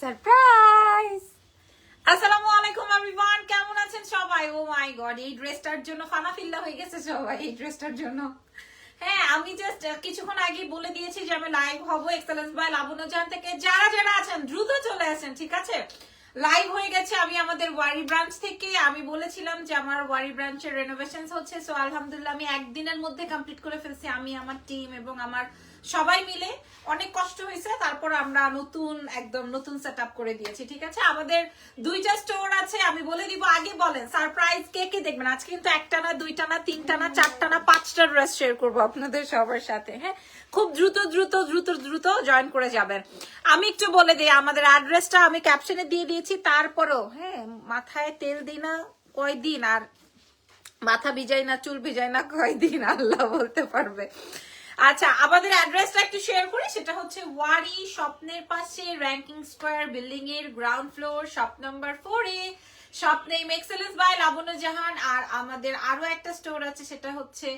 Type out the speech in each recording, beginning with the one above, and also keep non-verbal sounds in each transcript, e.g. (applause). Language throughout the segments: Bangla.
সারপ্রাইজ আসসালামু আলাইকুম এভরিওয়ান কেমন আছেন সবাই? ও মাই গড এই ড্রেসটার জন্য ফানাফিল্লা হয়ে গেছে সবাই, এই ড্রেসটার জন্য। হ্যাঁ আমি জাস্ট কিছুক্ষণ আগে বলে দিয়েছি যে আমি লাইভ হব এক্সেলেন্স বাই লাবণ্য জান থেকে। যারা যারা আছেন, দ্রুত চলে আসেন, ঠিক আছে? লাইভ হয়ে গেছে আমি আমাদের ওয়ারি ব্রাঞ্চ থেকে। আমি বলেছিলাম যে আমার ওয়ারি ব্রাঞ্চের রেনোভেশন হচ্ছে। সো আলহামদুলিল্লাহ, আমি একদিনের মধ্যে কমপ্লিট করে ফেলছি। আমি, আমার টিম এবং আমার সবাই মিলে অনেক কষ্ট হয়েছে, তারপর আমরা নতুন, একদম নতুন সেট করে দিয়েছি, ঠিক আছে? আমাদের দুইটা স্টোর আছে, আমি বলে দিব, আগে বলেন সারপ্রাইজ কে কে দেখবেন? আজকে কিন্তু একটা না, দুইটা না, তিনটা না, চারটা না, পাঁচটা ড্রেস শেয়ার করব আপনাদের সবার সাথে হ্যাঁ? খুব দ্রুত দ্রুত দ্রুত দ্রুত জয়েন করে যাবেন। আমি একটু বলে দিই, আমাদের অ্যাড্রেসটা আমি ক্যাপশনে দিয়ে দিয়েছি, তারপরও হ্যাঁ মাথায় তেল দিই না, কয়দিন, আর মাথা ভিজাই না, চুল ভিজাই না, কয়দিন, আল্লাহ বলতে পারবে। আচ্ছা আমাদের অ্যাড্রেসটা একটু শেয়ার করি। সেটা হচ্ছে ওয়ারি, স্বপ্নের পাশে র্যাঙ্কিং স্কোয়ার বিল্ডিং এর ground floor shop number four A. Shop name Excellence by Labonno Jahan আর আমাদের আরও একটা স্টোর আছে, সেটা হচ্ছে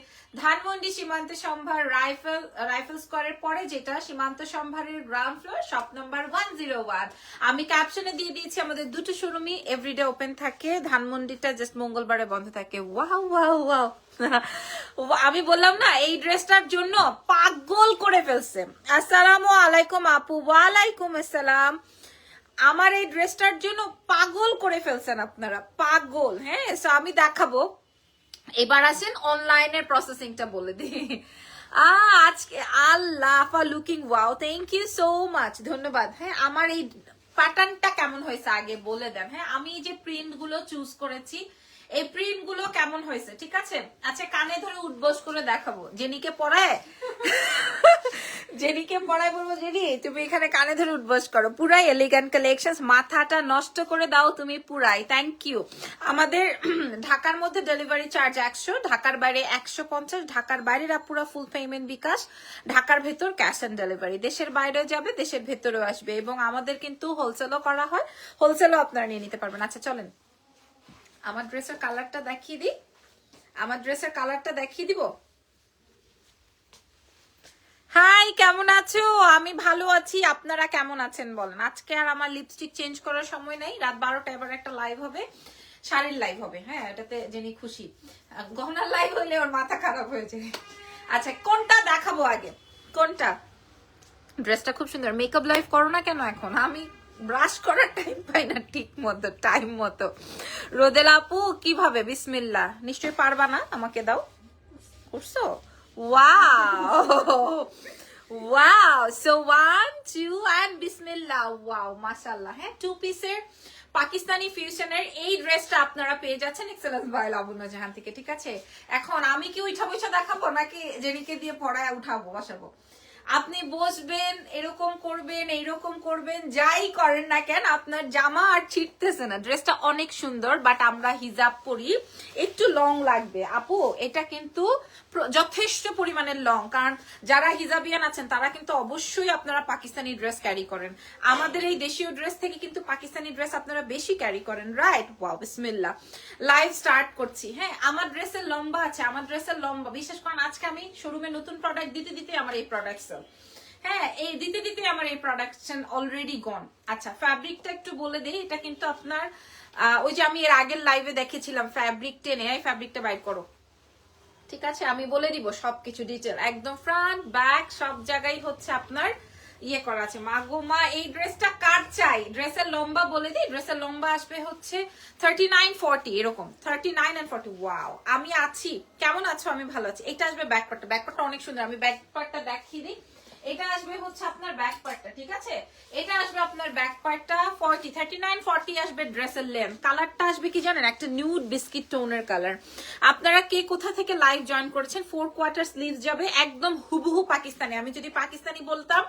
ধানমন্ডি সীমান্ত সম্ভার রাইফেল রাইফেল স্কোয়ারের পরে যেটা সীমান্ত সম্ভারের ground floor shop number one zero one আমি ক্যাপশনে দিয়ে দিয়েছি আমাদের দুটো শোরুমই এভরিডে ওপেন থাকে, ধানমন্ডিটা জাস্ট মঙ্গলবারে বন্ধ থাকে। ওয়াও ওয়াও ওয়াও আমি বললাম না, এই ড্রেসটার জন্য পাগল করে ফেলছে। আসসালামু আলাইকুম আপু, ওয়ালাইকুম আসসালাম। আমার এই ড্রেসটার জন্য পাগল করে ফেলছেন আপনারা। পাগল হ্যাঁ? সো আমি দেখাবো। এবার আসেন অনলাইনের প্রসেসিংটা বলে দি আজকে আল্লাহ looking wow thank you so much ধন্যবাদ হ্যাঁ? আমার এই প্যাটার্নটা কেমন হয়েছে আগে বলে দেন হ্যাঁ? আমি যে প্রিন্টগুলো চুজ করেছি এই প্রিন্টগুলো কেমন হয়েছে, ঠিক আছে? আচ্ছা কানে ধরে উঠবোস করে দেখাবো। জেনিকে পড়ায়? জেনিকে পড়ায় বলব, জেনি, তুমি এখানে কানে ধরে উঠবোস করো। পুরাই এলিগ্যান্ট কালেকশন মাথাটা নষ্ট করে দাও তুমি পুরাই। থ্যাংক ইউ আমাদের (clears throat) ঢাকার মধ্যে ডেলিভারি চার্জ একশো, ঢাকার বাইরে একশো পঞ্চাশ, ঢাকার বাইরের পুরো ফুল পেমেন্ট বিকাশ। ঢাকার ভেতর ক্যাশ অন ডেলিভারি দেশের বাইরেও যাবে, দেশের ভেতরেও আসবে। এবং আমাদের কিন্তু হোলসেলও করা হয়। হোলসেলও আপনারা নিয়ে নিতে পারবেন। আচ্ছা চলেন। আমার ড্রেসের কালারটা দেখিয়ে দিই। আমার ড্রেসের কালারটা দেখিয়ে দিব। হাই কেমন আছো? আমি ভালো আছি। আপনারা কেমন আছেন বলেন? আজকে আর আমার লিপস্টিক চেঞ্জ করার সময় নেই। রাত বারোটা এবার একটা লাইভ হবে। শাড়ির লাইভ হবে। হ্যাঁ এটাতে জেনি খুশি। গহনার লাইভ হইলে ওর মাথা খারাপ হয়ে যায়। আচ্ছা কোনটা দেখাবো আগে? কোনটা? ড্রেসটা খুব সুন্দর। মেকআপ লাইভ করো না কেন এখন? আমি ব্রাশ করার টাইম পাই না ঠিক মতো টাইম মতো। রোদেলা আপু, কীভাবে? বিসমিল্লা। নিশ্চয়ই পারবা না? আমাকে দাও। করছ? Wow wow so one two and Bismillah. Wow মাশাল্লাহ হ্যাঁ? টু পিসের পাকিস্তানি ফিউশনের এই ড্রেসটা আপনারা পেয়ে যাচ্ছেন এক্সেলেন্স বাই লাবণ্য জাহান থেকে, ঠিক আছে? এখন আমি কি উঠা বৈঠা দেখাবো, নাকি জেনিকে দিয়ে পড়ায় উঠাবো, বসাবো? আপনি বসবেন, এরকম করবেন, এইরকম করবেন, যাই করেন না কেন, আপনার জামা আর ছিটতেছে না। ড্রেসটা অনেক সুন্দর বাট আমরা হিজাব পরি, একটু লং লাগবে। আপু, এটা কিন্তু যথেষ্ট পরিমাণের লং কারণ যারা হিজাবিয়ান আছেন, তারা কিন্তু অবশ্যই আপনারা পাকিস্তানি ড্রেস ক্যারি করেন। আমাদের এই দেশীয় ড্রেস থেকে কিন্তু পাকিস্তানি ড্রেস আপনারা বেশি ক্যারি করেন রাইট ওয়াও বিসমিল্লা লাইভ স্টার্ট করছি। হ্যাঁ আমার ড্রেসের লম্বা আছে, আমার ড্রেসের লম্বা। বিশেষ করেন, আজকে আমি শোরুমে নতুন প্রোডাক্ট দিতে দিতে আমার এই প্রোডাক্ট হ্যাঁ এই দিতে দিতে আমার এই প্রোডাকশন অলরেডি গন আচ্ছা ফ্যাব্রিকটা একটু বলে দিই, এটা কিন্তু আপনার ওই যে আমি এর আগের লাইভে দেখেছিলাম ফ্যাব্রিক টেনে, এই ফ্যাব্রিকটা বাইর করো। ঠিক আছে? আমি বলে দিব সবকিছু ডিটেল একদম ফ্রন্ট ব্যাক সব জায়গায় হচ্ছে আপনার ইয়ে করা আছে। মা গো, মা, এই ড্রেসটা কার চাই? ড্রেসের লম্বা বলে দিই, ড্রেসের লম্বা আসবে হচ্ছে থার্টি নাইন ফর্টি এরকম। Thirty nine and forty wow আমি আছি। কেমন আছো? আমি ভালো আছি। এটা আসবে ব্যাক ব্যাকপারটা ব্যাক পার্টটা অনেক সুন্দর। আমি ব্যাক পার্টটা দেখিয়ে দিই। এটা আসবে হচ্ছে আপনার ব্যাক পার্টটা ঠিক আছে? এটা আসবে আপনার ব্যাক পার্টটা ফর্টি থার্টি নাইন ফর্টি আসবে ড্রেসের লেন্থ কালারটা আসবে কি জানেন? একটা নিউড বিস্কিট টোনের কালার আপনারা কে কোথা থেকে লাইভ জয়েন করেছেন? ফোর কোয়ার্টার স্লিভ যাবে একদম হুবহু পাকিস্তানি। আমি যদি পাকিস্তানি বলতাম,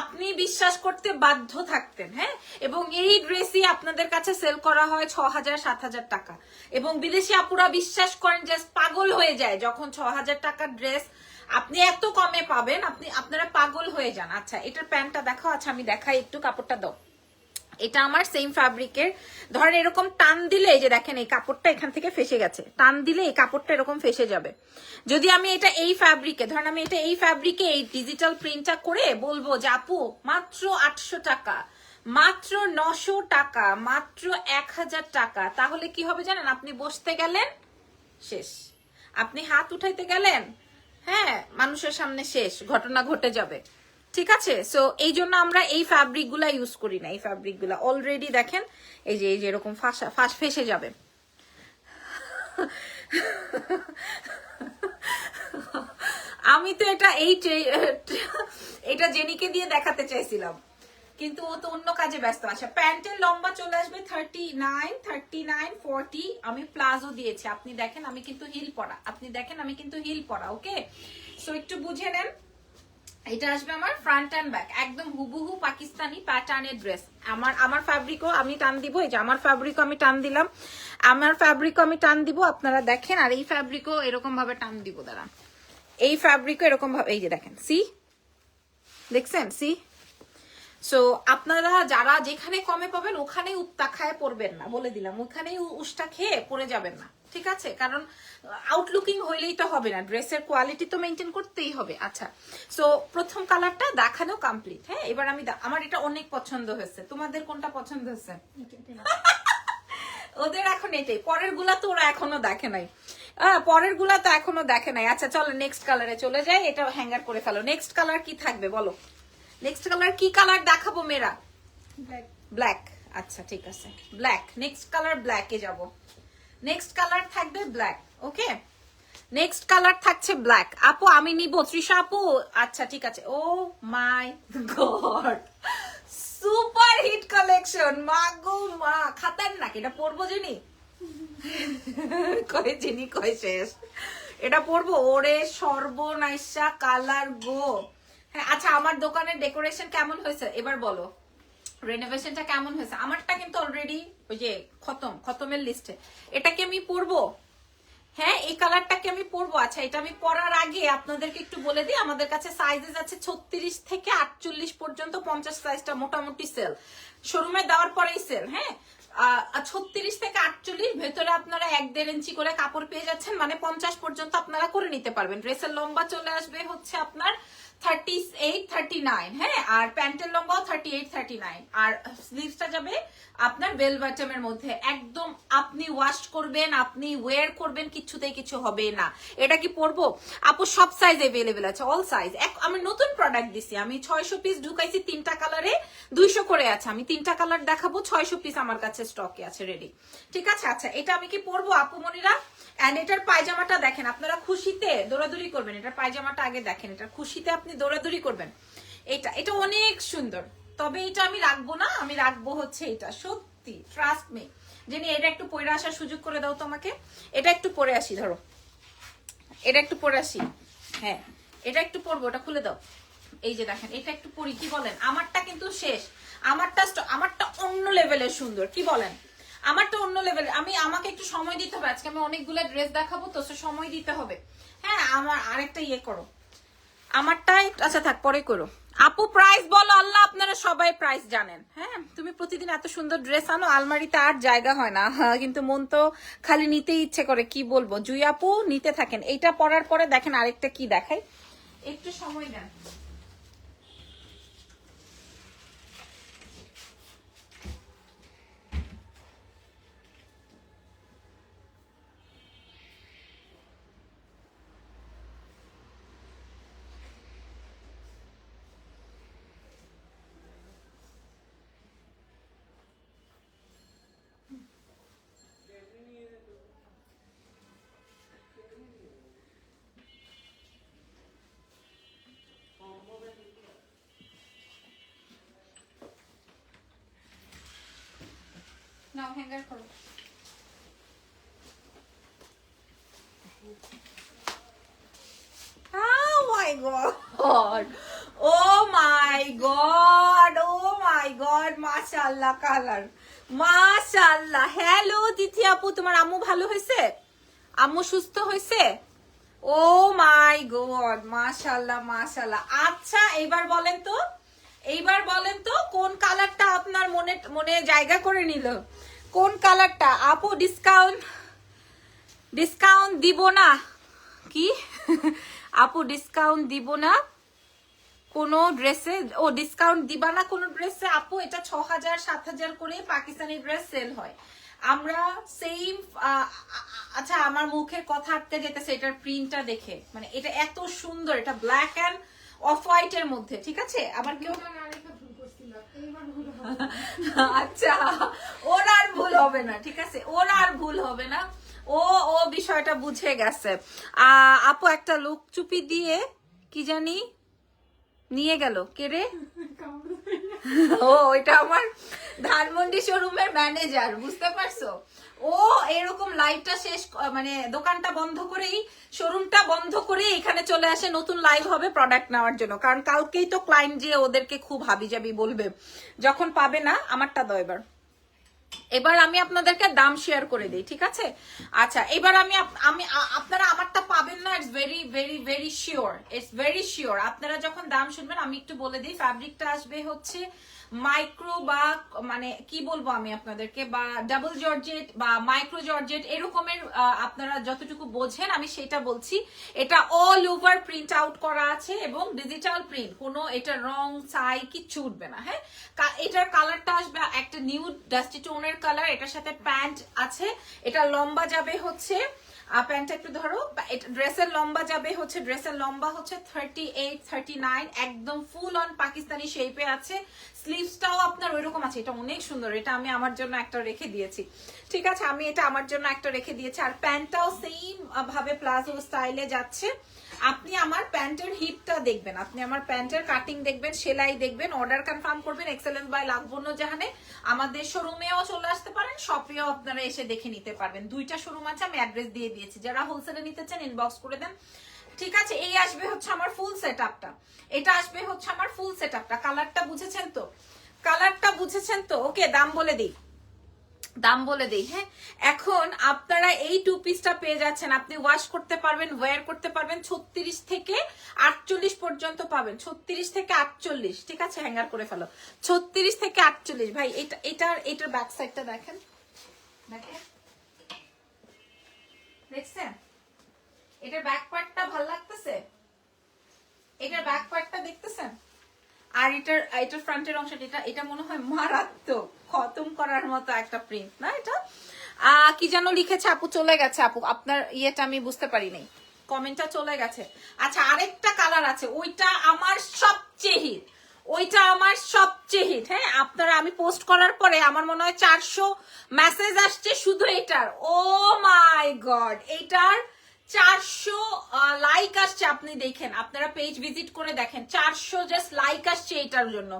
আপনি বিশ্বাস করতে বাধ্য থাকতেন হ্যাঁ? এবং এই ড্রেসই আপনাদের কাছে সেল করা হয় ছ হাজার, সাত হাজার টাকা। এবং বিদেশি আপুরা বিশ্বাস করেন জাস্ট পাগল হয়ে যায় যখন ছ হাজার টাকার ড্রেস আপনি এত কমে পাবেন, আপনি, আপনারা পাগল হয়ে যান। আচ্ছা এটার প্যান্টটা দেখো আচ্ছা আমি দেখাই, একটু কাপড়টা দাও। এটা আমার সেম ফ্যাব্রিকের ধরেন, এরকম টান দিলে, এই যে দেখেন, এই কাপড়টা এখান থেকে ফেসে গেছে। টান দিলে, এই কাপড়টা এরকম ফেসে যাবে। যদি আমি এটা এই ফ্যাব্রিকে ধরেন, আমি এটা এই ফ্যাব্রিকে এই ডিজিটাল প্রিন্টটা করে বলব যে, আপু, মাত্র আটশো টাকা, মাত্র নশো টাকা, মাত্র এক হাজার টাকা। তাহলে কি হবে জানেন? আপনি বসতে গেলেন, শেষ। আপনি হাত উঠাইতে গেলেন হ্যাঁ মানুষের সামনে শেষ, ঘটনা ঘটে যাবে। ঠিক আছে? সো এই জন্য আমরা এই ফ্যাব্রিকগুলা ইউজ করি না, এই ফ্যাব্রিকগুলা। অলরেডি দেখেন, এই যে এই যে এরকম ফাঁসা, ফাঁস ফেসে যাবে। আমি তো এটা এই এটা জেনিকে দিয়ে দেখাতে চাইছিলাম। কিন্তু ও তো অন্য কাজে ব্যস্ত আছে। প্যান্টের লম্বা চলে আসবে thirty nine thirty nine forty আমি প্লাজো দিয়েছি। আপনি দেখেন, আমি কিন্তু হিল পরা। আপনি দেখেন, আমি কিন্তু হিল পরা, ওকে? সো একটু বুঝে নেন। এটা আসবে আমার ফ্রন্ট অ্যান্ড ব্যাক একদম হুবহু পাকিস্তানি প্যাটার্নের ড্রেস আমার আমার ফ্যাব্রিকও আমি টান দিব। এই যে আমার ফ্যাব্রিকও আমি টান দিলাম। আমার ফ্যাব্রিকও আমি টান দিব। আপনারা দেখেন, আর এই ফ্যাব্রিকও এরকম ভাবে টান দিব দাঁড়া এই ফ্যাব্রিকও এরকম ভাবে এই যে দেখেন সি দেখছেন সি সো আপনারা যারা যেখানে কমে পাবেন ওখানেই উত্তা খায় পড়বেন না বলে দিলাম। ওখানেই উষ্টা খেয়ে পড়ে যাবেন না ঠিক আছে? কারণ আউটলুকিং হইলেই তো হবে না ড্রেসের কোয়ালিটি তো মেনটেন করতেই হবে। আচ্ছা সো প্রথম কালারটা দেখানো কমপ্লিট হ্যাঁ? এবার আমি আমার এটা অনেক পছন্দ হয়েছে। তোমাদের কোনটা পছন্দ হয়েছে? (laughs) ওদের এখন এটাই। পরেরগুলা তো ওরা এখনও দেখে নাই। পরেরগুলা তো এখনও দেখে নাই। আচ্ছা চলো নেক্সট কালারে চলে যাই। এটা হ্যাঙ্গার করে ফেলো। নেক্সট কালার কি থাকবে বলো? নেক্সট কালার কি কালার দেখাবো মেয়েরা? ব্ল্যাক আচ্ছা ঠিক আছে। ব্ল্যাক নেক্সট কালার ব্ল্যাকে যাব। নেক্সট কালার থাকবে ব্ল্যাক ওকে নেক্সট কালার থাকছে ব্ল্যাক আপু আমি নিব। তৃষা আপু? আচ্ছা ঠিক আছে। ও my god super hit collection মা গো মা। খাতার নাকি? এটা পরবো জানি? কয়ে চিনি কয়ে শেষ? এটা পরবো ওরে সর্বনাইসা কালার গো। আচ্ছা আমার দোকানের ডেকোরেশন কেমন হয়েছে? এবার বলো। রেনোভেশনটা কেমন হয়েছে? আমারটা কিন্তু অলরেডি ওই যে খতম, খতমের লিস্টে এটা কি আমি পরবো? হ্যাঁ এই কালারটাকে আমি পরবো? আচ্ছা এটা আমি পরার আগে আপনাদেরকে একটু বলে দিই, আমাদের কাছে সাইজেস আছে ছত্রিশ থেকে আটচল্লিশ পর্যন্ত পঞ্চাশ সাইজটা মোটামুটি সেল শোরুমে দেওয়ার পরেই সেল হ্যাঁ? ছত্রিশ থেকে আটচল্লিশ, ভেতরে আপনারা এক দেড় ইঞ্চি করে কাপড় পেয়ে যাচ্ছেন মানে পঞ্চাশ পর্যন্ত আপনারা করে নিতে পারবেন। ড্রেসের লম্বা চলে আসবে হচ্ছে আপনার থার্টি এইট থার্টি নাইন হ্যাঁ? আর থার্টি এইট থার্টি নাইন আর যাবে আপনার বেল মধ্যে। একদম আপনি ওয়াশ করবেন, আপনি করবেন, কিছুতেই কিছু না। এটা কি পরবো? আপু, সব আছে অল সাইজ আমি নতুন প্রোডাক্ট দিছি। আমি ছয়শো পিস ঢুকাইছি তিনটা কালারে দুইশো করে আছে। আমি তিনটা কালার দেখাবো, ছয়শো পিস আমার কাছে স্টকে আছে রেডি ঠিক আছে? আচ্ছা এটা আমি কি পরবো, আপু মনিরা? এন্ড এটার পায়জামাটা দেখেন, আপনারা খুশিতে দৌড়াদৌড়ি করবেন, এটার পায়জামাটা আগে দেখেন, এটার খুশিতে আপনি দৌড়াদৌড়ি করবেন। এটা এটা অনেক সুন্দর। তবে এটা আমি রাখব না, আমি রাখব হচ্ছে এটা। সত্যি ট্রাস্ট মি যিনি এটা একটু পরে আসার সুযোগ করে দাও তোমাকে। এটা একটু পরে আসি, ধরো। এটা একটু পরে আসি। হ্যাঁ এটা একটু পরবো ওটা খুলে দাও। এই যে দেখেন, এটা একটু পরি কি বলেন? আমারটা কিন্তু শেষ। আমারটা আমারটা অন্য লেভেলের সুন্দর, কি বলেন? আমারটা অন্য লেভেলের আমি, আমাকে একটু সময় দিতে হবে। আজকে আমি অনেকগুলো ড্রেস দেখাবো, তো সময় দিতে হবে। হ্যাঁ আমার আরেকটা ইয়ে করো। আমারটাই আচ্ছা থাক, পরে করো। আপু প্রাইস বলো, আল্লাহ আপনারা সবাই প্রাইস জানেন। হ্যাঁ তুমি প্রতিদিন এত সুন্দর ড্রেস আনো, আলমারিতে আর জায়গা হয় না। (laughs) কিন্তু মন তো খালি নিতে ইচ্ছে করে, কি বলব? জুই আপু নিতে থাকেন। এইটা পরার পরে দেখেন আরেকটা কি দেখাই একটু সময় দেন। হ্যাঙ্গার করো Oh god. Oh my god. Oh my god. মাশাআল্লাহ কালার মাশাআল্লাহ হ্যালো আপু তোমার আম্মু ভালো হয়েছে? আম্মু সুস্থ হয়েছে? ও মাই গড মাশাআল্লাহ মাশাআল্লাহ আচ্ছা এইবার বলেন তো। এইবার বলেন তো কোন কালারটা আপনার মনে মনে জায়গা করে নিল? কোন কালারটা? আপু ডিসকাউন্ট ডিসকাউন্ট দিব না। কি? আপু ডিসকাউন্ট দিব না কোনো ড্রেসে ও ডিসকাউন্ট দিবা না কোনো ড্রেসে আপু, এটা ছ হাজার সাত হাজার করে পাকিস্তানি ড্রেস সেল হয়। আমরা সেম আচ্ছা আমার মুখের কথা আটকে যেতেছে, এটার প্রিন্টটা দেখে। মানে এটা এত সুন্দর, এটা ব্ল্যাক অ্যান্ড অফ হোয়াইট এর মধ্যে, ঠিক আছে? আবার কেউ আচ্ছা ওর আর ভুল হবে না, ঠিক আছে? ওর আর ভুল হবে না। ও ও বিষয়টা বুঝে গেছে। আপু একটা লোক চুপি দিয়ে কি জানি নিয়ে গেল। কেড়ে ও, ওইটা আমার ধানমন্ডি শোরুমের ম্যানেজার বুঝতে পারছ? ও এরকম লাইভটা শেষ মানে দোকানটা বন্ধ করেই শোরুমটা বন্ধ করে এখানে চলে আসে, নতুন লাইভ হবে প্রোডাক্ট নেওয়ার জন্য। কারণ কালকেই তো ক্লায়েন্ট যে ওদেরকে খুব হাবিজাবি বলবে, যখন পাবে না, আমারটা দাও এবার। এবার আমি আপনাদেরকে দাম শেয়ার করে দিই, ঠিক আছে? আচ্ছা এবার আমি আমি আপনারা আমারটা পাবেন না it's very very very sure it's very sure আপনারা যখন দাম শুনবেন, আমি একটু বলে দিই ফ্যাব্রিকটা আসবে হচ্ছে মাইক্রো বা মানে কি বলব আমি আপনাদেরকে, বা ডাবল জর্জেট বা মাইক্রো জর্জেট এরকমের আপনারা যতটুকু বোঝেন, আমি সেটা বলছি। এটা অল ওভার প্রিন্ট আউট করা আছে এবং ডিজিটাল প্রিন্ট কোনো এটা রং ছাই কিচ্ছু উঠবে না হ্যাঁ? এটার কালারটা আসবে একটা নিউ ডাস্টি টোনের কালার এটার সাথে প্যান্ট আছে, এটা লম্বা যাবে হচ্ছে প্যান্টটা একটু ধরো ড্রেসের লম্বা যাবে হচ্ছে ড্রেসের লম্বা হচ্ছে থার্টি এইট থার্টি নাইন একদম ফুল অন পাকিস্তানি শেপে আছে। স্লিভসটাও আপনার ওইরকম আছে, এটা অনেক সুন্দর, এটা আমি আমার জন্য একটা রেখে দিয়েছি। ঠিক আছে, আমি এটা আমার জন্য একটা রেখে দিয়েছি, আর প্যান্টটাও সেম ভাবে প্লাজো স্টাইলে যাচ্ছে। আপনি আমার প্যান্টের হিপটা দেখবেন, আপনি আমার প্যান্টের কাটিং দেখবেন, সেলাই দেখবেন অর্ডার কনফার্ম করবেন এক্সেলেন্স বাই লাভবন্য জাহানে। আমাদের শোরুমেও চলে আসতে পারেন শপেও আপনারা এসে দেখে নিতে পারবেন। দুইটা শোরুম আছে, আমি অ্যাড্রেস দিয়ে দিয়েছি। যারা হোলসেলে নিতে চান ইনবক্স করে দেন। ঠিক আছে, এই আসবে হচ্ছে আমার ফুল সেট আপটা এটা আসবে হচ্ছে আমার ফুল সেট আপটা কালারটা বুঝেছেন তো? কালারটা বুঝেছেন তো? ওকে দাম বলে দিই। দাম বলে দিই হ্যাঁ? এখন আপনারা এই টু পিসটা পেয়ে যাচ্ছেন। আপনি ওয়াশ করতে পারবেন ওয়্যার করতে পারবেন, ছত্রিশ থেকে আটচল্লিশ পর্যন্ত পাবেন। ছত্রিশ থেকে আটচল্লিশ, ঠিক আছে? হ্যাঙ্গার করে ফেলো। ছত্রিশ থেকে আটচল্লিশ। ভাই, এটা এটার এটার ব্যাক সাইডটা দেখেন। দেখেন। দেখছেন? এটার ব্যাক পার্টটা ভালো লাগতেছে? এটার ব্যাক পার্টটা দেখতেছেন? আর এটার এটার ফ্রন্টের অংশটা, এটা এটা মনে হয় মারাত্মক, খতম করার মতো একটা প্রিন্ট না এটা? কি যেন লিখেছে, আপু চলে গেছে, আপু। আপনার ইয়েটা আমি বুঝতে পারি নাই কমেন্টটা চলে গেছে। আচ্ছা আরেকটা কালার আছে। ওইটা আমার সবচেয়ে হিট ওইটা আমার সবচেয়ে হিট হ্যাঁ? আপনারা, আমি পোস্ট করার পরে আমার মনে হয় চারশো মেসেজ আসছে শুধু এটার। ও মাই গড এটার চারশো লাইক আসছে আপনি দেখেন। আপনারা পেজ ভিজিট করে দেখেন, চারশো জাস্ট লাইক আসছে এটার জন্য।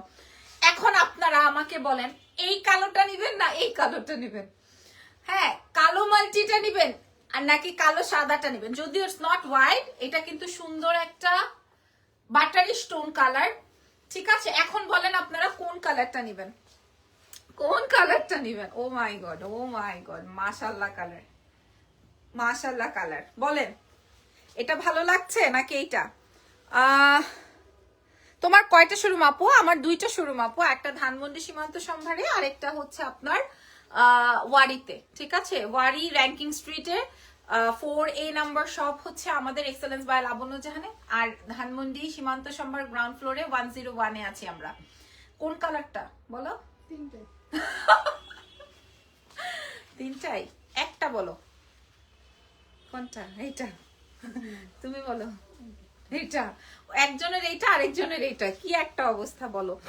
এখন আপনারা আমাকে বলেন, এই কালোটা নিবেন না এই কালোটা নিবেন? হ্যাঁ কালো মাল্টিটা নিবেন আর নাকি কালো সাদাটা নিবেন? যদিও ইটস নট হোয়াইট এটা কিন্তু সুন্দর একটা বাটারি স্টোন কালার ঠিক আছে, এখন বলেন আপনারা কোন কালারটা নিবেন? কোন কালারটা নিবেন? Oh my god oh my god মাশাল্লাহ কালার মাশাল্লাহ কালার। বলেন এটা ভালো লাগছে নাকি এইটা? তোমার কয়টা শোরুম আপু? আমার দুইটা শোরুম আপু একটা ধানমন্ডি সীমান্ত সম্ভারে আর একটা হচ্ছে আপনার ওয়ারিতে ঠিক আছে? ওয়ারি র্যাঙ্কিং স্ট্রিটে ফোর এ নাম্বার শপ হচ্ছে আমাদের এক্সেলেন্স বাই লাবণ্য জাহানে আর ধানমন্ডি সীমান্ত সম্ভার গ্রাউন্ড ফ্লোরে ওয়ান জিরো ওয়ানে আছি আমরা। কোন কালারটা? বলো। তিনটে। তিনটাই? একটা বলো। কোনটা? এইটা। তুমি বলো। এইটা। একজনের এইটা আরেকজনের এইটা। কি একটা অবস্থা বলো।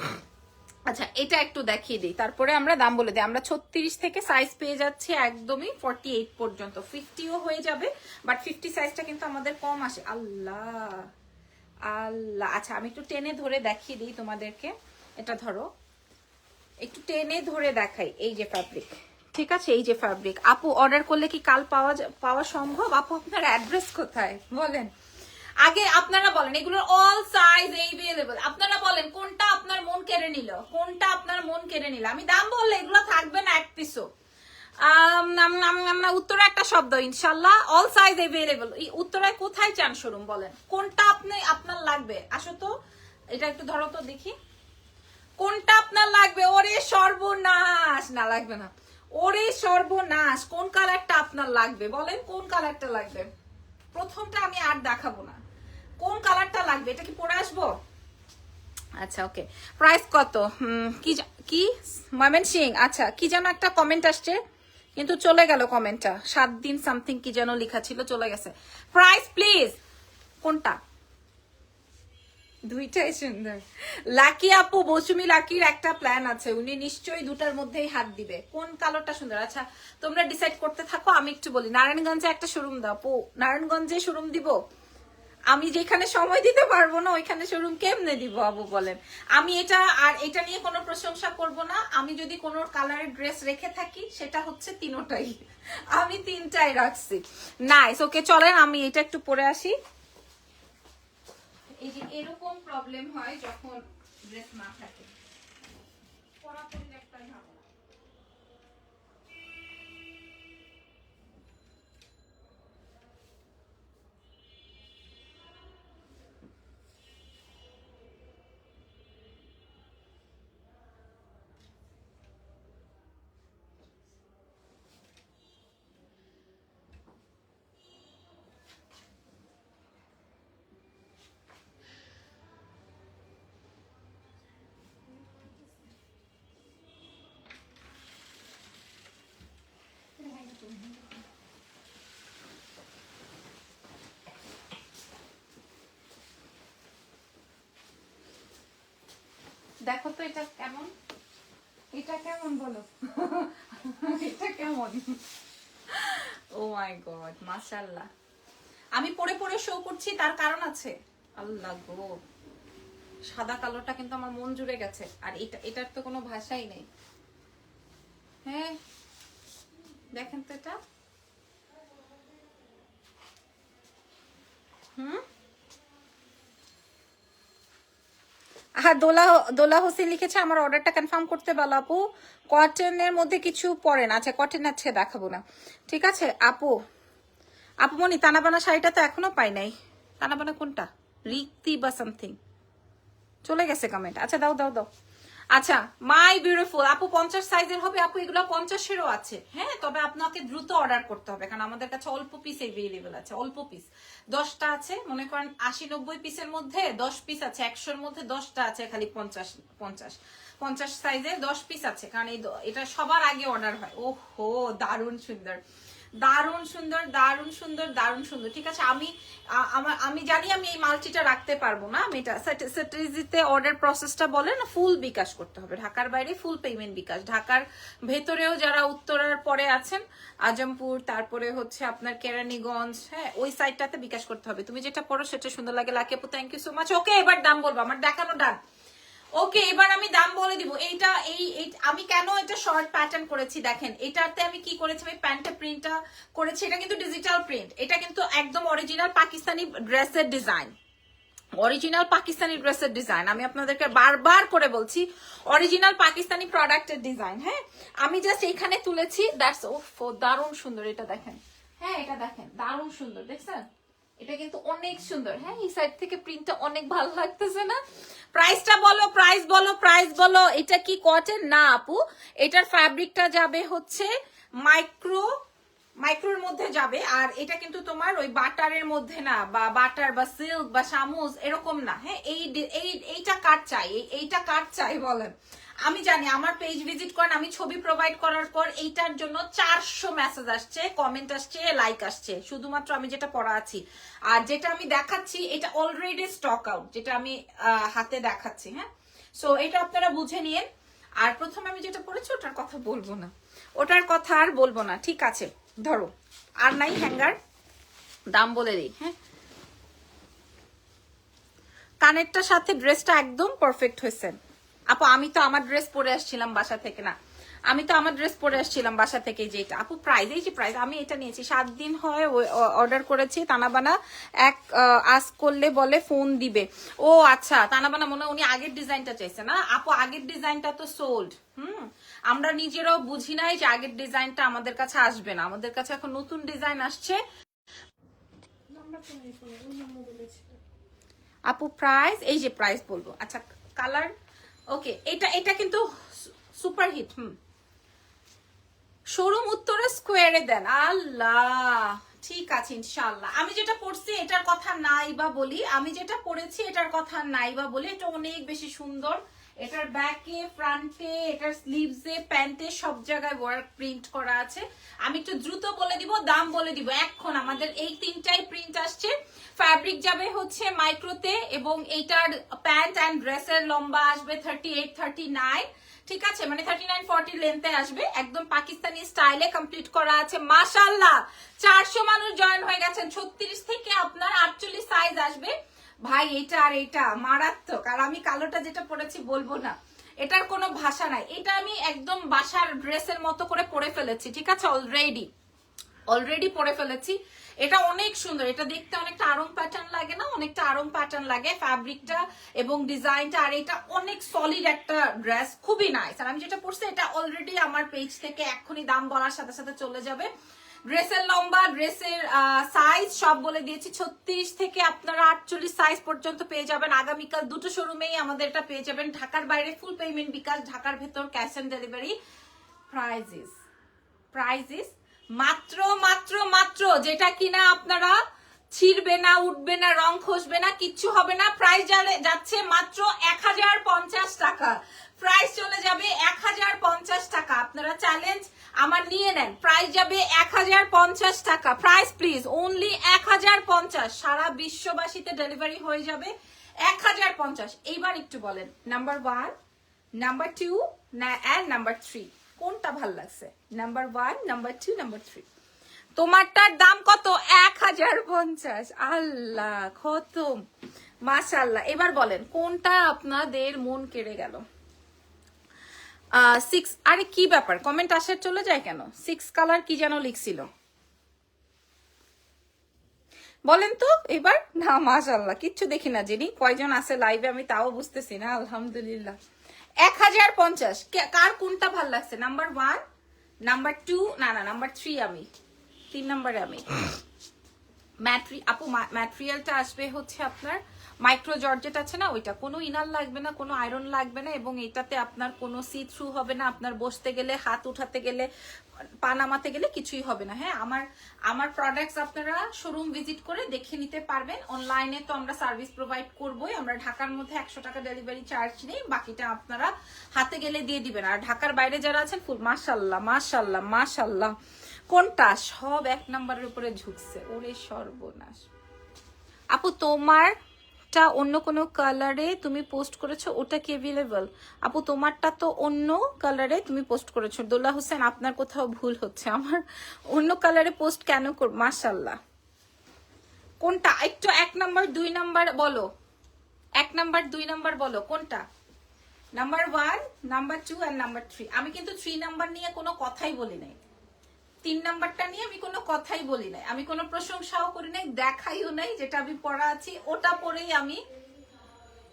আচ্ছা এটা একটু দেখিয়ে দিই। তারপরে আমরা দাম বলে দিই। আমরা ছত্রিশ থেকে সাইজ পেয়ে যাচ্ছি একদমই ফর্টি এইট পর্যন্ত। ফিফটিও হয়ে যাবে বাট ফিফটি সাইজটা কিন্তু আমাদের কম আসে। আল্লাহ। আল্লাহ। আচ্ছা আমি একটু টেনে ধরে দেখিয়ে দিই তোমাদেরকে। এটা ধরো। একটু টেনে ধরে দেখাই। এই যে ফ্যাব্রিক ঠিক আছে, এই যে ফ্যাব্রিক আপু অর্ডার করলে কি কাল পাওয়া পাওয়া সম্ভব? আপু, আপনার অ্যাড্রেস কোথায়? বলেন। আগে আপনারা বলেন, এগুলোর অল সাইজ এভেলেবল আপনারা বলেন, কোনটা আপনার মন কেড়ে নিল? কোনটা আপনার মন কেড়ে নিল? আমি দাম বললে এগুলো থাকবে না, এক পিসও উত্তরে একটা শব্দ ইনশাল্লাহ অল সাইজ এভেলেবল উত্তরায় কোথায় চান শোরুম বলেন। কোনটা আপনি, আপনার লাগবে? আসো তো, এটা একটু ধরো তো দেখি। কোনটা আপনার লাগবে? ওরে সর্বনাশ! না, লাগবে না। ওরে সর্বনাশ, কোন কালারটা আপনার লাগবে বলেন? কোন কালারটা লাগবে? প্রথমটা আমি আর দেখাবো না। কোন কালারটা লাগবে? এটা কি পরে আসব? আচ্ছা ওকে প্রাইস কত? কি কি? ময়মেন সিং আচ্ছা কি যেন একটা কমেন্ট আসছে। কিন্তু চলে গেল কমেন্টটা সাত দিন সামথিং কি যেন লেখা ছিল, চলে গেছে। প্রাইস প্লিজ কোনটা? দুইটাই সুন্দর। লাকি আপু, মৌসুমি লাকির একটা প্ল্যান আছে। উনি নিশ্চয়ই দুটার মধ্যেই হাত দিবে। কোন কালারটা সুন্দর? আচ্ছা তোমরা ডিসাইড করতে থাকো, আমি একটু বলি। নারায়ণগঞ্জে একটা শোরুম দাও। আপু নারায়ণগঞ্জে শোরুম দিব? আমি যেখানে সময় দিতে পারব না, ওইখানে শোরুম কেমনে দিব আবু বলেন? আমি এটা, আর এটা নিয়ে কোনো প্রশংসা করব না। আমি যদি কোনো কালারের ড্রেস রেখে থাকি, সেটা হচ্ছে তিনোটাই। আমি তিনটাই রাখছি। নাইস ওকে চলেন, আমি এটা একটু পরে আসি। এই যে এরকম প্রবলেম হয় যখন ড্রেস না থাকে। দেখো তো এটা কেমন? এটা কেমন বলো? এটা কেমন? ও মাই গড মাশাআল্লাহ। আমি পরে পরে শো করছি, তার কারণ আছে। আল্লাহ গো। সাদা কালোটা কিন্তু আমার মন জুড়ে গেছে। আর এটা, এটার তো কোনো ভাষাই নেই। হ্যাঁ দেখেন তো এটা হুম হ্যাঁ দোলা দোলা হোসেন লিখেছে, আমার অর্ডারটা কনফার্ম করতে বলো আপু। কটনের মধ্যে কিছু পরে না। আচ্ছা কটন আছে, দেখাবো না। ঠিক আছে, আপু। আপু মনি, তানাবানা শাড়িটা তো এখনও পাই নাই। তানাবানা কোনটা? রিক্তি বা সামথিং চলে গেছে কমেন্ট আচ্ছা দাও দাও দাও। আচ্ছা মাই বিউটিফুল আপু পঞ্চাশ সাইজের হবে, আপু এগুলো পঞ্চাশেরও আছে। হ্যাঁ তবে আপনাকে দ্রুত অর্ডার করতে হবে, কারণ আমাদের কাছে অল্প পিস এভেলেবেল আছে, অল্প পিস দশটা আছে, মনে করেন আশি নব্বই পিসের মধ্যে দশ পিস আছে, একশোর মধ্যে দশটা আছে, খালি পঞ্চাশ পঞ্চাশ। পঞ্চাশ সাইজে দশ পিস আছে, কারণ এই এটা সবার আগে অর্ডার হয়। ও হো দারুণ সুন্দর। দারুণ সুন্দর দারুণ সুন্দর দারুণ সুন্দর। ঠিক আছে, আমি আমার, আমি জানি আমি এই মালচিটা রাখতে পারব না আমি এটা স্যাটেজিতে অর্ডার প্রসেসটা বলে না ফুল বিকাশ করতে হবে। ঢাকার বাইরে ফুল পেমেন্ট বিকাশ। ঢাকার ভেতরেও যারা উত্তরার পরে আছেন, আজমপুর, তারপরে হচ্ছে আপনার কেরানীগঞ্জ হ্যাঁ ওই সাইডটাতে বিকাশ করতে হবে। তুমি যেটা পড়ো সেটা সুন্দর লাগে। Lucky thank you so much okay এবার দাম বলব, আমার দেখানো ডান ওকে এবার আমি দাম বলে দিব। এইটা, এই আমি কেন এটা শর্ট প্যাটার্ন করেছি দেখেন? এটাতে আমি কি করেছি? আমি প্যান্টে প্রিন্টটা করেছি। এটা কিন্তু ডিজিটাল প্রিন্ট এটা কিন্তু একদম অরিজিনাল পাকিস্তানি ড্রেসের ডিজাইন অরিজিনাল পাকিস্তানি ড্রেসের ডিজাইন আমি আপনাদেরকে বারবার করে বলছি অরিজিনাল পাকিস্তানি প্রোডাক্টের ডিজাইন হ্যাঁ? আমি জাস্ট এখানে তুলেছি দ্যাটস ও, দারুণ সুন্দর এটা দেখেন। হ্যাঁ এটা দেখেন, দারুণ সুন্দর, দেখছেন? এটা কিন্তু অনেক সুন্দর। হ্যাঁ এই সাইড থেকে প্রিন্টটা অনেক ভালো লাগতেছে না? প্রাইসটা বলো প্রাইস বলো প্রাইস বলো, এটা কি কটন না, আপু। এটার ফ্যাব্রিকটা যাবে হচ্ছে মাইক্রো মাইক্রোর মধ্যে যাবে, আর এটা কিন্তু তোমার ওই বাটারের মধ্যে না, বা বাটার, বা সিল্ক বা শামুজ এরকম না। হ্যাঁ এই এই, এইটা কার চাই? এই- এইটা কার চাই বলেন? আমি জানি, আমার পেজ ভিজিট করেন, আমি ছবি প্রোভাইড করার পর এইটার জন্য চারশো মেসেজ আসছে কমেন্ট আসছে লাইক আসছে। শুধুমাত্র আমি যেটা পড়া আছি। আর যেটা আমি দেখাচ্ছি, এটা অলরেডি স্টক আউট যেটা আমি হাতে দেখাচ্ছি হ্যাঁ? সো এটা আপনারা বুঝে নিন আর প্রথমে আমি যেটা পড়েছি, ওটার কথা বলব না। ওটার কথা আর বলব না, ঠিক আছে? ধরো, আর নাই হ্যাঙ্গার দাম বলে দিই হ্যাঁ? কানেরটার সাথে ড্রেসটা একদম পারফেক্ট হয়েছে। আপু আমি তো আমার ড্রেস পরে আসছিলাম বাসা থেকে না। আমি তো আমার ড্রেস পরে আসছিলাম বাসা থেকে যেটা আপু প্রাইস এই যে প্রাইস আমি এটা নিয়েছি। সাত দিন হয় অর্ডার করেছি। তানাবানা এক আস করলে বলে ফোন দিবে। ও আচ্ছা তানাবানা মনে উনি আগের ডিজাইনটা চাইছে না? আপু আগের ডিজাইনটা তো সোল্ড হুম? আমরা নিজেরাও বুঝি নাই যে আগের ডিজাইনটা আমাদের কাছে আসবে না। আমাদের কাছে এখন নতুন ডিজাইন আসছে। আপু প্রাইস এই যে প্রাইস বলব। আচ্ছা কালার ওকে এটা এটা কিন্তু সুপার হিট হুম। শোরুম উত্তরে স্কোয়ারে দেন, আল্লাহ। ঠিক আছে ইনশাল্লাহ আমি যেটা পড়ছি, এটার কথা নাই বা বলি, আমি যেটা পড়েছি, এটার কথা নাই বা বলি, এটা অনেক বেশি সুন্দর। এটার ব্যাকে, ফ্রন্টে, এটার স্লিভসে, প্যান্টে সব জায়গায় ওয়ার্ক প্রিন্ট করা আছে। আমি একটু দ্রুত বলে দিব, দাম বলে দিব। এখন আমাদের এই তিনটাই প্রিন্ট আসছে। ফ্যাব্রিক যাবে হচ্ছে মাইক্রোতে এবং এইটার প্যান্ট অ্যান্ড ড্রেসের লম্বা আসবে থার্টি এইট থার্টি নাইন ঠিক আছে? মানে থার্টি নাইন ফর্টি লেন্থে আসবে। একদম পাকিস্তানি স্টাইলে কমপ্লিট করা আছে। মাশাল্লাহ চারশো মানুষ জয়েন হয়ে গেছেন। ছত্রিশ থেকে আপনার আটচল্লিশ সাইজ আসবে। ভাই, এটা আর এটা, মারাত্মক। আর আমি কালোটা যেটা পরেছি বলব না। এটার কোনো ভাষা নাই। এটা আমি একদম বাসার ড্রেসের মতো করে পরে ফেলেছি, ঠিক আছে? অলরেডি অলরেডি পরে ফেলেছি। এটা অনেক সুন্দর। এটা দেখতে অনেকটা আরং প্যাটার্ন লাগে না? অনেকটা আরং প্যাটার্ন লাগে ফ্যাব্রিকটা এবং ডিজাইনটা আর এটা অনেক সলিড একটা ড্রেস খুবই নাইস আর আমি যেটা পরছি, এটা অলরেডি আমার পেজ থেকে এক্ষুনি দাম বলার সাথে সাথে চলে যাবে। ড্রেসের লম্বা, ড্রেসের সাইজ সব বলে দিয়েছি। ছত্রিশ থেকে আপনারা আটচল্লিশ সাইজ পর্যন্ত পেয়ে যাবেন। আগামীকাল দুটো শোরুমেই আমাদের এটা পেয়ে যাবেন। ঢাকার বাইরে ফুল পেমেন্ট বিকাশ, ঢাকার ভেতর cash on delivery prices prices মাত্র মাত্র মাত্র যেটা কিনা আপনারা ছিড়বে না, উঠবে না, রং খসবে না, কিচ্ছু হবে না। প্রাইস যাচ্ছে মাত্র এক হাজার পঞ্চাশ টাকা। প্রাইস চলে যাবে এক হাজার পঞ্চাশ টাকা। আপনারা চ্যালেঞ্জ আমার নিয়ে নেন। প্রাইস যাবে এক হাজার পঞ্চাশ টাকা। প্রাইস প্লিজ অনলি এক হাজার পঞ্চাশ। সারা বিশ্ববাসীতে ডেলিভারি হয়ে যাবে এক হাজার পঞ্চাশ। এইবার একটু বলেন number one number two and number three কোনটা ভালো লাগছে? Number one number two number three তোমারটার দাম কত? এক হাজার পঞ্চাশ। আল্লাহ, খতম। মাশাল্লাহ এবার বলেন, কোনটা আপনাদের মন কেড়ে গেল? সিক্স আরে কি ব্যাপার? কমেন্ট আসার চলে যায় কেন? সিক্স কালার কি যেন লিখছিল? বলেন তো এবার? না মাশাল্লাহ কিচ্ছু দেখি না যিনি। কয়জন আছে লাইভে আমি তাও বুঝতেছি না আলহামদুলিল্লাহ। এক হাজার পঞ্চাশ। কার কোনটা ভালো লাগছে? নাম্বার ওয়ান নাম্বার টু না না নাম্বার থ্রি আমি। তিন নাম্বারে আমি। (clears throat) ম্যাট্রি আপু ম্যাটেরিয়ালটা আসবে হচ্ছে আপনার মাইক্রো জর্জেট আছে না, ওইটা কোনো ইনার লাগবে না, কোনো আয়রন লাগবে না এবং এটাতে আপনার কোনো সি থ্রু হবে না, আপনার বসতে গেলে, হাত উঠাতে গেলে, পা নামাতে গেলে কিছুই হবে না। হ্যাঁ আমার আমার প্রোডাক্টস আপনারা শোরুম ভিজিট করে দেখে নিতে পারবেন। অনলাইনে তো আমরা সার্ভিস প্রোভাইড করবোই, আমরা ঢাকার মধ্যে একশো টাকা ডেলিভারি চার্জ নেই, বাকিটা আপনারা হাতে গেলে দিয়ে দিবেন। আর ঢাকার বাইরে যারা আছেন, ফুল মাশাল্লাহ মাশাল্লাহ মাশাল্লাহ কোনটা? সব এক নম্বরের উপরে ঝুঁকছে। ওরে সর্বনাশ। আপু তোমারটা অন্য কোনো কালারে তুমি পোস্ট করেছ ওটা কি অ্যাভেলেবল আপু, তোমারটা তো অন্য কালারে তুমি পোস্ট করেছ। দোল্লা হোসেন, আপনার কোথাও ভুল হচ্ছে। আমার অন্য কালারে পোস্ট কেন কর মাশাল্লাহ কোনটা? একটু এক নাম্বার দুই নাম্বার বলো। এক নাম্বার দুই নাম্বার বলো, কোনটা? Number one number two and number three আমি কিন্তু থ্রি নাম্বার নিয়ে কোনো কথাই বলি নাই। তিন নাম্বারটা নিয়ে আমি কোনো কথাই বলি নাই। আমি কোনো প্রশংসাও করি নাই দেখাইও নাই যেটা আমি পড়া আছি ওটা পরেই আমি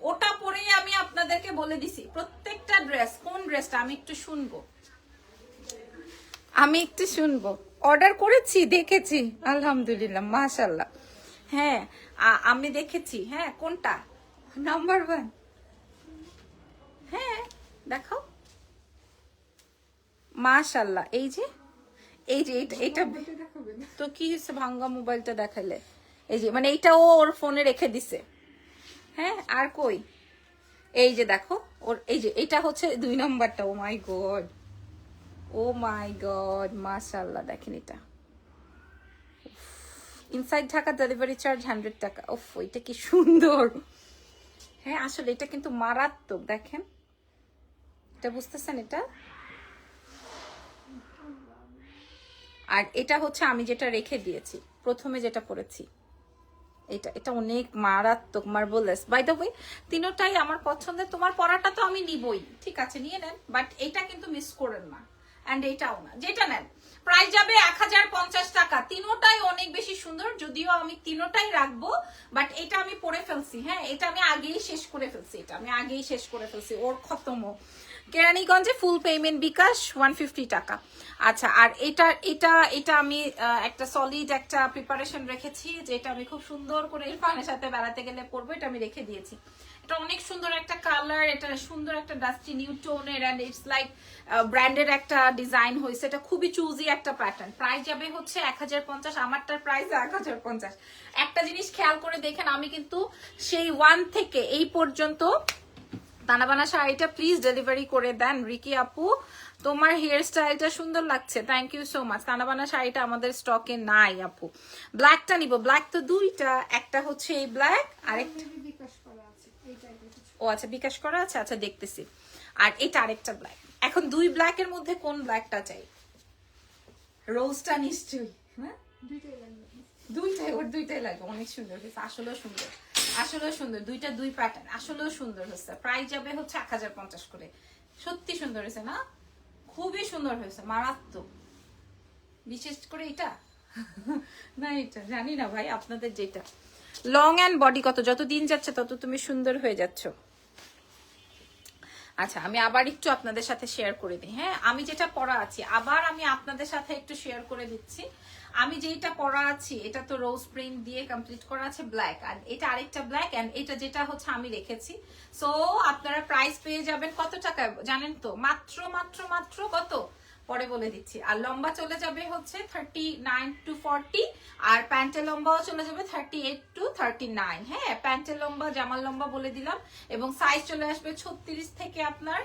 ওটা পরেই আমি আপনাদেরকে বলে দিছি প্রত্যেকটা ড্রেস কোন ড্রেসটা আমি একটু শুনব? আমি একটু শুনব। অর্ডার করেছি দেখেছি আলহামদুলিল্লাহ মাশাল্লাহ হ্যাঁ আমি দেখেছি হ্যাঁ কোনটা? নাম্বার ওয়ান হ্যাঁ দেখাও। মাশাল্লাহ এই যে এই যে এটা তো কি হচ্ছে ভাঙ্গা মোবাইলটা দেখালে এই যে মানে এইটা ও ওর ফোনে রেখে দিছে। হ্যাঁ আর কই? এই যে দেখো ওর এই যে এটা হচ্ছে দুই নাম্বারটা। ও my god. Oh my god মাশাল্লাহ দেখেন এটা। Inside Dhaka delivery charge hundred টাকা। ওফ এটা কি সুন্দর। হ্যাঁ আসলে এটা কিন্তু মারাত্মক দেখেন। এটা বুঝতেছেন এটা? আর এটা হচ্ছে আমি যেটা রেখে দিয়েছি। প্রথমে যেটা পড়েছি। এটা এটা অনেক মারাত্মক মার্বলেস বাই দ্য ওয়ে তিনোটাই আমার পছন্দের। তোমার পড়াটা তো আমি নিবই। ঠিক আছে, নিয়ে নেন। বাট এটা কিন্তু মিস করেন না। অ্যান্ড এটাও না। যেটা নেন। প্রাইস যাবে এক হাজার পঞ্চাশ টাকা। তিনোটাই অনেক বেশি সুন্দর। যদিও আমি তিনোটাই রাখব বাট এটা আমি পরে ফেলছি। হ্যাঁ এটা আমি আগেই শেষ করে ফেলছি। এটা আমি আগেই শেষ করে ফেলছি। ওর খতম কেরানীগঞ্জে ফুল পেমেন্ট বিকাশ ওয়ান টাকা। আচ্ছা আর এটা এটা এটা আমি একটা সলিড একটা প্রিপারেশন রেখেছি, যেটা আমি খুব সুন্দর করে ইরফানের সাথে বেড়াতে গেলে পরবো, এটা আমি রেখে দিয়েছি। এটা অনেক সুন্দর একটা কালার এটা সুন্দর একটা ডাস্টি নিউ টোনের অ্যান্ড ইটস লাইক ব্র্যান্ডেড একটা ডিজাইন হয়েছে। এটা খুবই চুজি একটা প্যাটার্ন প্রাইস যাবে হচ্ছে এক হাজার পঞ্চাশ, আমারটার প্রাইস এক হাজার পঞ্চাশ। একটা জিনিস খেয়াল করে দেখেন, আমি কিন্তু সেই ওয়ান থেকে এই পর্যন্ত তানাবানা শাড়িটা প্লিজ ডেলিভারি করে দেন রিকি আপু। তোমার হেয়ার স্টাইলটা সুন্দর লাগছে thank you so much Tanabana শাড়িটা আমাদের স্টকে নাই আপু। ব্ল্যাকটা নিব ব্ল্যাক তো দুইটা একটা হচ্ছে এই ব্ল্যাক আরেকটা ও আচ্ছা বিকাশ করা আছে? আচ্ছা দেখতেছি। আর এটা আরেকটা ব্ল্যাক এখন দুই ব্ল্যাকের মধ্যে কোন ব্ল্যাকটা চাই? রোজটা নিশ্চয়ই হ্যাঁ? দুইটাই লাগবে। দুইটাই ওর দুইটাই লাগবে অনেক সুন্দর আসলেও সুন্দর। আসলেও সুন্দর, দুইটা দুই প্যাটার্ন আসলেও সুন্দর হয়েছে। প্রাইস যাবে হচ্ছে এক হাজার পঞ্চাশ করে। সত্যি সুন্দর হয়েছে, না? খুবই সুন্দর হয়েছে, মারাত্মক। বিশেষ করে এটা? (laughs) না, এটা জানি না ভাই, আপনাদের যেটা। লং অ্যান্ড বডি কত, যত দিন যাচ্ছে তত তুমি সুন্দর হয়ে যাচ্ছ। আচ্ছা আমি আবার একটু আপনাদের সাথে শেয়ার করে দিই হ্যাঁ? আমি যেটা পড়া আছি, আবার আমি আপনাদের সাথে একটু শেয়ার করে দিচ্ছি। আমি যেটা করা আছি, এটা তো রোজ প্রিন্ট দিয়ে কমপ্লিট করা আছে ব্ল্যাক আর এটা আরেকটা ব্ল্যাক অ্যান্ড এটা যেটা হচ্ছে আমি রেখেছি। সো আপনারা প্রাইস পেয়ে যাবেন কত টাকা জানেন তো? মাত্র মাত্র মাত্র কত? পরে বলে দিচ্ছি। আর লম্বা চলে যাবে হচ্ছে থার্টি নাইন টু ফর্টি আর প্যান্টের লম্বাও চলে যাবে thirty eight to thirty nine হ্যাঁ প্যান্টের লম্বা, জামার লম্বা বলে দিলাম, এবং সাইজ চলে আসবে ছত্রিশ থেকে আপনার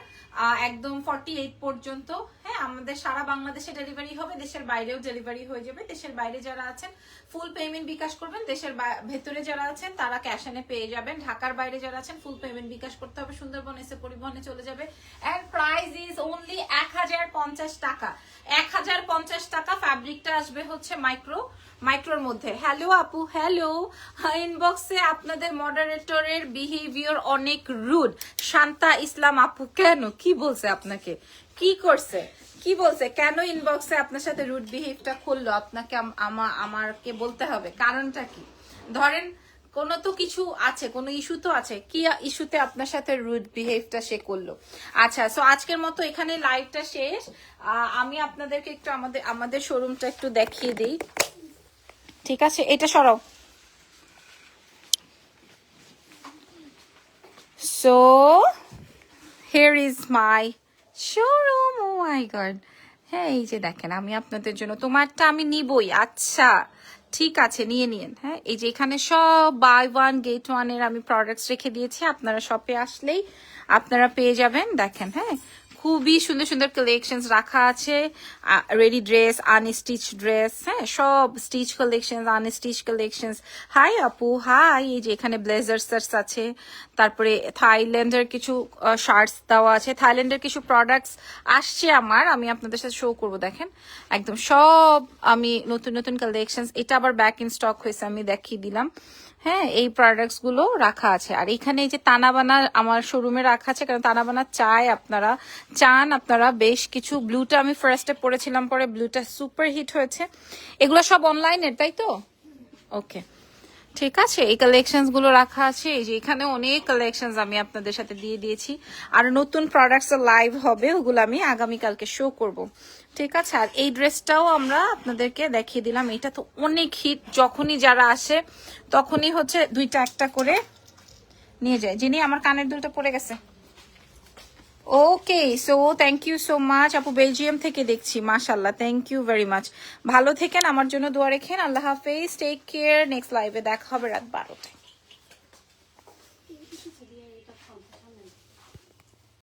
একদম ফর্টি এইট পর্যন্ত। হ্যাঁ আমাদের সারা বাংলাদেশে ডেলিভারি হবে, দেশের বাইরেও ডেলিভারি হয়ে যাবে। দেশের বাইরে যারা আছেন ফুল পেমেন্ট বিকাশ করবেন। দেশের ভেতরে যারা আছেন, তারা ক্যাশ এনে পেয়ে যাবেন। ঢাকার বাইরে যারা আছেন ফুল পেমেন্ট বিকাশ করতে হবে। সুন্দরবন এসে পরিবহনে চলে যাবে। এন্ড প্রাইস ইজ অনলি এক হাজার পঞ্চাশ টাকা। এক হাজার পঞ্চাশ টাকা ফ্যাব্রিকটা আসবে হচ্ছে মাইক্রো মাইক্রোর মধ্যে। হ্যালো আপু হ্যালো ইনবক্সে আপনাদের মডারেটরের বিহেভিয়ার অনেক রুড শান্তা ইসলাম আপু, কেন? কি বলছে আপনাকে? কি করছে? কি বলছে? কেন ইনবক্সে আপনার সাথে রুড বিহেভটা করল? আপনাকে আম- আমা- আমাকে বলতে হবে। কারণটা কি? ধরেন কোনো তো কিছু আছে, কোনো ইস্যু তো আছে। কি ইস্যুতে আপনার সাথে রুড বিহেভটা সে করল? আচ্ছা সো আজকের মতো এখানে লাইভটা শেষ। আমি আপনাদেরকে একটু আমাদের আমাদের শোরুমটা একটু দেখিয়ে দিই। ঠিক আছে? এটা সরাও। So here is my showroom oh my god হ্যাঁ এই যে দেখেন, আমি আপনাদের জন্য তোমারটা আমি নিবই। আচ্ছা। ঠিক আছে, নিয়ে নিন হ্যাঁ এই যে এখানে সব বাই ওয়ান গেট ওয়ানের আমি প্রোডাক্টস রেখে দিয়েছি। আপনারা শপে আসলেই আপনারা পেয়ে যাবেন। দেখেন হ্যাঁ খুবই সুন্দর সুন্দর কালেকশনস রাখা আছে। রেডি ড্রেস আনস্টিচ ড্রেস হ্যাঁ সব stitch collection unstitch collections hi আপু হাই এই যে এখানে ব্লেজার্স আছে। তারপরে থাইল্যান্ডের কিছু শার্টস দেওয়া আছে। থাইল্যান্ডের কিছু প্রোডাক্টস আসছে আমার, আমি আপনাদের সাথে শো করব, দেখেন। একদম সব আমি নতুন নতুন কালেকশনস এটা আবার ব্যাক ইন স্টক হয়েছে, আমি দেখিয়ে দিলাম। হ্যাঁ এই প্রোডাক্টসগুলো রাখা আছে। আর এখানে এই যে তানাবানা আমার শোরুমে রাখা আছে, কারণ তানাবানা চায় আপনারা চান আপনারা বেশ কিছু। ব্লুটা আমি ফার্স্টে পড়েছিলাম, পরে ব্লুটা সুপার হিট হয়েছে। এগুলো সব অনলাইনের তাই তো? ওকে ঠিক আছে, এই কালেকশনসগুলো রাখা আছে। এই যে এখানে অনেক কালেকশনস আমি আপনাদের সাথে দিয়ে দিয়েছি। আর নতুন প্রোডাক্টস লাইভ হবে, ওগুলো আমি আগামীকালকে শো করব। ঠিক আছে, আর এই ড্রেসটাও আমরা আপনাদেরকে দেখিয়ে দিলাম। এটা তো অনেক হিট যখনই যারা আসে, তখনই হচ্ছে দুইটা একটা করে নিয়ে যায়। যিনি আমার কানের দুলটা পড়ে গেছে। Okay so thank you so much আপু বেলজিয়াম থেকে দেখছি মাশাল্লাহ থ্যাংক ইউ ভেরি মাচ ভালো থেকেন, আমার জন্য দোয়া রেখেন, আল্লাহ হাফেজ টেক কেয়ার নেক্সট লাইভে দেখা হবে রাত বারোটায়।